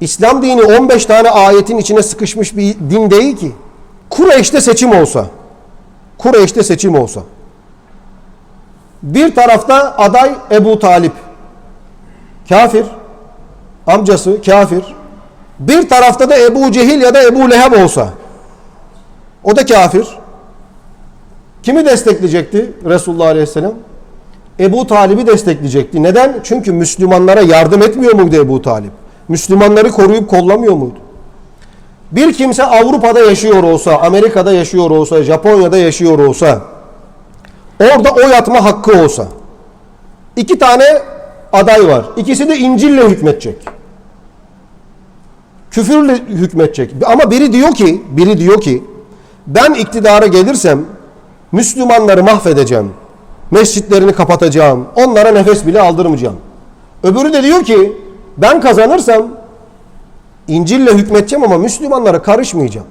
İslam dini 15 tane ayetin içine sıkışmış bir din değil ki. Kureyş'te seçim olsa, Kureyş'te seçim olsa, bir tarafta aday Ebu Talip, kafir, amcası kafir, bir tarafta da Ebu Cehil ya da Ebu Leheb olsa, o da kafir. Kimi destekleyecekti Resulullah Aleyhisselam? Ebu Talib'i destekleyecekti. Neden? Çünkü Müslümanlara yardım etmiyor muydu Ebu Talip? Müslümanları koruyup kollamıyor muydu? Bir kimse Avrupa'da yaşıyor olsa, Amerika'da yaşıyor olsa, Japonya'da yaşıyor olsa, orada oy atma hakkı olsa, iki tane aday var. İkisi de İncil'le hükmetecek. Küfürle hükmetecek. Ama biri diyor ki, biri diyor ki, ben iktidara gelirsem Müslümanları mahvedeceğim. Mescitlerini kapatacağım. Onlara nefes bile aldırmayacağım. Öbürü de diyor ki ben kazanırsam İncil'le hükmeteceğim ama Müslümanlara karışmayacağım.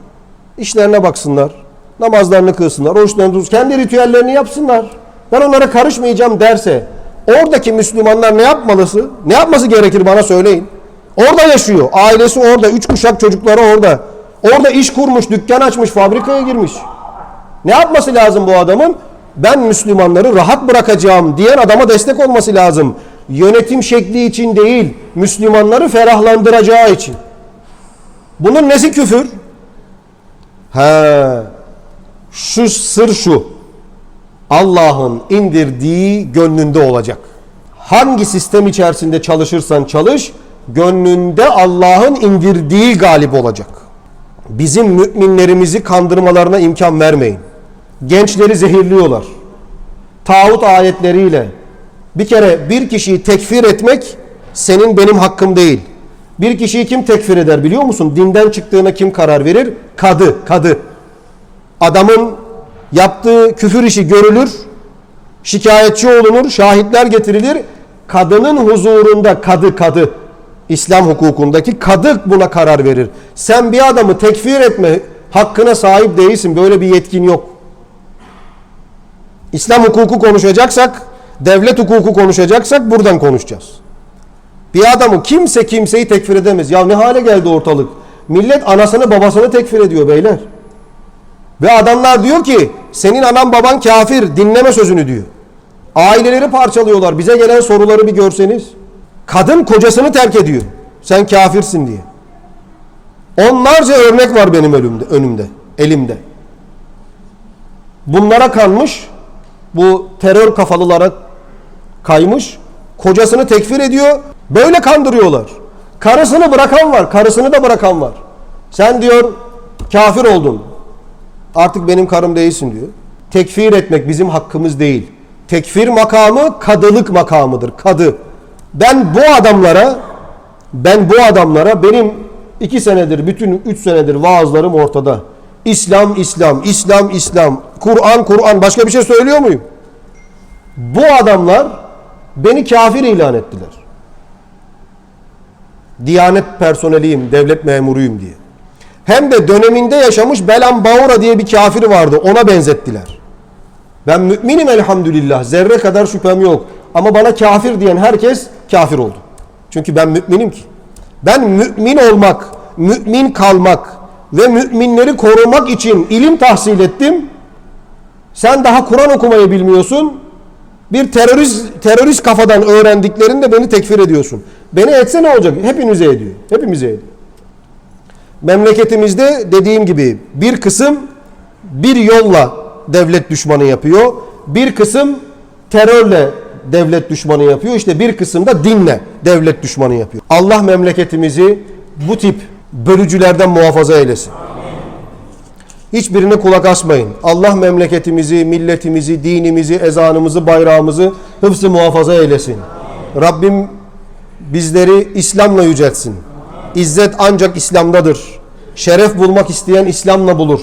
İşlerine baksınlar. Namazlarını kılsınlar. Oruçlarını tutsun. Kendi ritüellerini yapsınlar. Ben onlara karışmayacağım derse oradaki Müslümanlar ne yapmalısı? Ne yapması gerekir bana söyleyin. Orada yaşıyor. Ailesi orada. Üç kuşak çocukları orada. Orada iş kurmuş, dükkan açmış, fabrikaya girmiş. Ne yapması lazım bu adamın? Ben Müslümanları rahat bırakacağım diyen adama destek olması lazım. Yönetim şekli için değil, Müslümanları ferahlandıracağı için. Bunun nesi küfür? He, şu sır şu. Allah'ın indirdiği gönlünde olacak. Hangi sistem içerisinde çalışırsan çalış, gönlünde Allah'ın indirdiği galip olacak. Bizim müminlerimizi kandırmalarına imkan vermeyin. Gençleri zehirliyorlar. Tağut ayetleriyle. Bir kere bir kişiyi tekfir etmek senin benim hakkım değil. Bir kişiyi kim tekfir eder biliyor musun? Dinden çıktığına kim karar verir? Kadı, kadı. Adamın yaptığı küfür işi görülür, şikayetçi olunur, şahitler getirilir. Kadının huzurunda kadı kadı. İslam hukukundaki kadı buna karar verir. Sen bir adamı tekfir etme hakkına sahip değilsin. Böyle bir yetkin yok. İslam hukuku konuşacaksak, devlet hukuku konuşacaksak buradan konuşacağız. Bir adamı kimse kimseyi tekfir edemez. Ya ne hale geldi ortalık? Millet anasını babasını tekfir ediyor beyler. Ve adamlar diyor ki senin anan baban kafir dinleme sözünü diyor. Aileleri parçalıyorlar. Bize gelen soruları bir görseniz. Kadın kocasını terk ediyor. Sen kafirsin diye. Onlarca örnek var benim önümde, önümde, elimde. Bunlara kanmış, bu terör kafalılara kaymış, kocasını tekfir ediyor, böyle kandırıyorlar. Karısını bırakan var, karısını da bırakan var. Sen diyor kafir oldun, artık benim karım değilsin diyor. Tekfir etmek bizim hakkımız değil. Tekfir makamı kadılık makamıdır, kadı. Ben bu adamlara, ben bu adamlara benim iki senedir, bütün üç senedir vaazlarım ortada. İslam, İslam, İslam, İslam, Kur'an, Kur'an. Başka bir şey söylüyor muyum? Bu adamlar beni kafir ilan ettiler. Diyanet personeliyim, devlet memuruyum diye. Hem de döneminde yaşamış Belam Baura diye bir kafir vardı. Ona benzettiler. Ben müminim elhamdülillah. Zerre kadar şüphem yok. Ama bana kafir diyen herkes kafir oldu. Çünkü ben müminim ki. Ben mümin olmak, mümin kalmak ve müminleri korumak için ilim tahsil ettim. Sen daha Kur'an okumayı bilmiyorsun. Bir terörist terörist kafadan öğrendiklerinde beni tekfir ediyorsun. Beni etse ne olacak? Hepinize ediyor. Hepimize ediyor. Memleketimizde dediğim gibi bir kısım bir yolla devlet düşmanı yapıyor. Bir kısım terörle devlet düşmanı yapıyor. İşte bir kısım da dinle devlet düşmanı yapıyor. Allah memleketimizi bu tip bölücülerden muhafaza eylesin. Hiçbirine kulak asmayın. Allah memleketimizi, milletimizi, dinimizi, ezanımızı, bayrağımızı hıfzı muhafaza eylesin. Rabbim bizleri İslam'la yüceltsin. İzzet ancak İslam'dadır. Şeref bulmak isteyen İslam'la bulur.